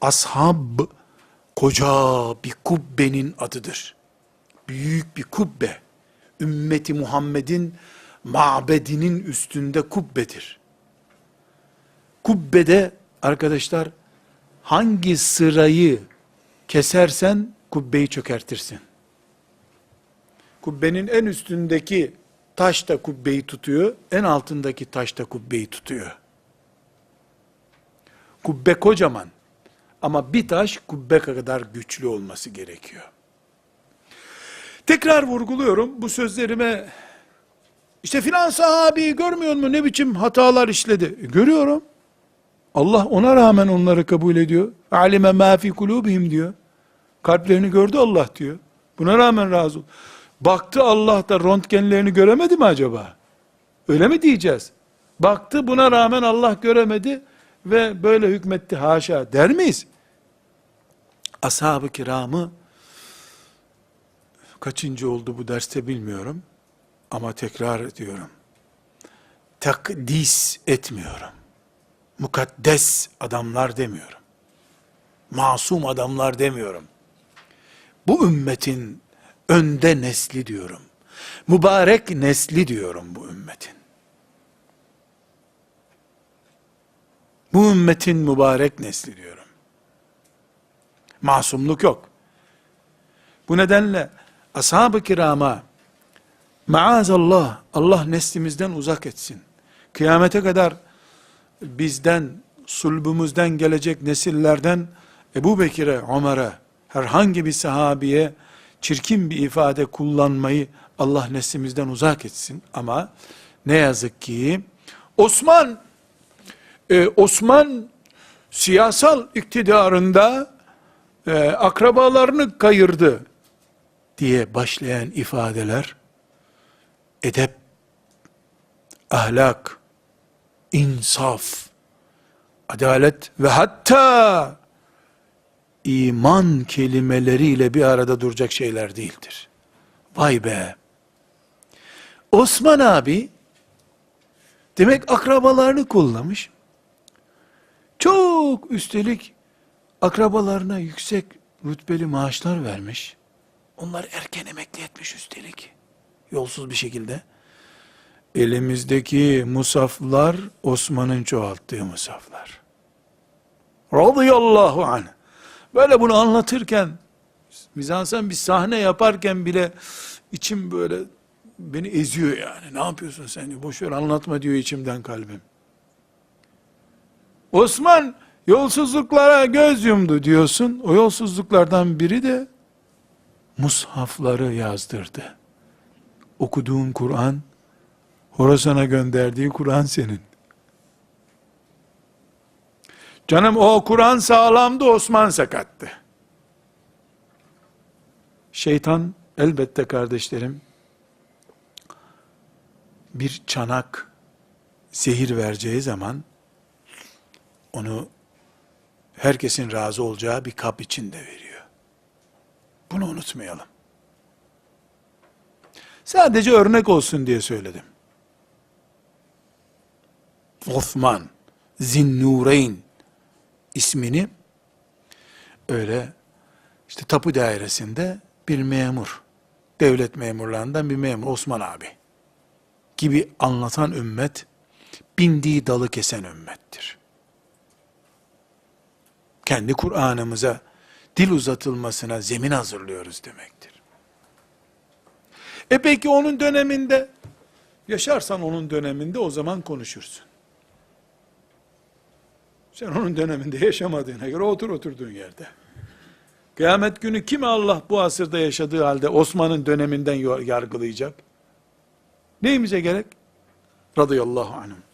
ashab koca bir kubbenin adıdır. Büyük bir kubbe. Ümmeti Muhammed'in mabedinin üstünde kubbedir. Kubbede arkadaşlar hangi sırayı kesersen kubbeyi çökertirsin. Kubbenin en üstündeki taş da kubbeyi tutuyor, en altındaki taş da kubbeyi tutuyor. Kubbe kocaman ama bir taş kubbe kadar güçlü olması gerekiyor. Tekrar vurguluyorum bu sözlerime işte filan sahabi görmüyor mu ne biçim hatalar işledi? E, görüyorum. Allah ona rağmen onları kabul ediyor. Alime ma fi kulubihim diyor. Kalplerini gördü Allah diyor. Buna rağmen razı ol. Baktı Allah da röntgenlerini göremedi mi acaba? Öyle mi diyeceğiz? Baktı buna rağmen Allah göremedi ve böyle hükmetti haşa der miyiz? Ashab-ı kiramı kaçıncı oldu bu derste bilmiyorum. Ama tekrar ediyorum. Takdis etmiyorum. Mukaddes adamlar demiyorum. Masum adamlar demiyorum. Bu ümmetin önde nesli diyorum. Mübarek nesli diyorum bu ümmetin. Bu ümmetin mübarek nesli diyorum. Masumluk yok. Bu nedenle ashab-ı kirama maazallah Allah neslimizden uzak etsin. Kıyamete kadar bizden, sulbumuzdan gelecek nesillerden Ebu Bekir'e, Ömer'e, herhangi bir sahabiye çirkin bir ifade kullanmayı Allah neslimizden uzak etsin. Ama ne yazık ki Osman e, Osman siyasal iktidarında e, akrabalarını kayırdı diye başlayan ifadeler edep, ahlak, insaf, adalet ve hatta iman kelimeleriyle bir arada duracak şeyler değildir. Vay be! Osman abi demek akrabalarını kullamış. Çok üstelik akrabalarına yüksek rütbeli maaşlar vermiş. Onlar erken emekli etmiş üstelik. Yolsuz bir şekilde. Elimizdeki musaflar Osman'ın çoğalttığı musaflar. Radıyallahu anh. Böyle bunu anlatırken, mizansen bir sahne yaparken bile içim böyle beni eziyor yani. Ne yapıyorsun sen. Boş ver anlatma diyor içimden kalbim. Osman yolsuzluklara göz yumdu diyorsun. O yolsuzluklardan biri de mushafları yazdırdı. Okuduğun Kur'an, Horasan'a gönderdiği Kur'an senin. Canım o Kur'an sağlamdı, Osman sakattı. Şeytan elbette kardeşlerim bir çanak zehir vereceği zaman onu herkesin razı olacağı bir kap içinde veriyor. Bunu unutmayalım. Sadece örnek olsun diye söyledim. Osman Zinnureyn ismini öyle işte tapu dairesinde bir memur, devlet memurlarından bir memur Osman abi gibi anlatan ümmet bindiği dalı kesen ümmettir. Kendi Kur'an'ımıza dil uzatılmasına zemin hazırlıyoruz demektir. E peki onun döneminde yaşarsan onun döneminde o zaman konuşursun. Sen onun döneminde yaşamadığına göre otur oturduğun yerde. Kıyamet günü kimi Allah bu asırda yaşadığı halde Osman'ın döneminden yargılayacak? Neyimize gerek? Radıyallahu anhum.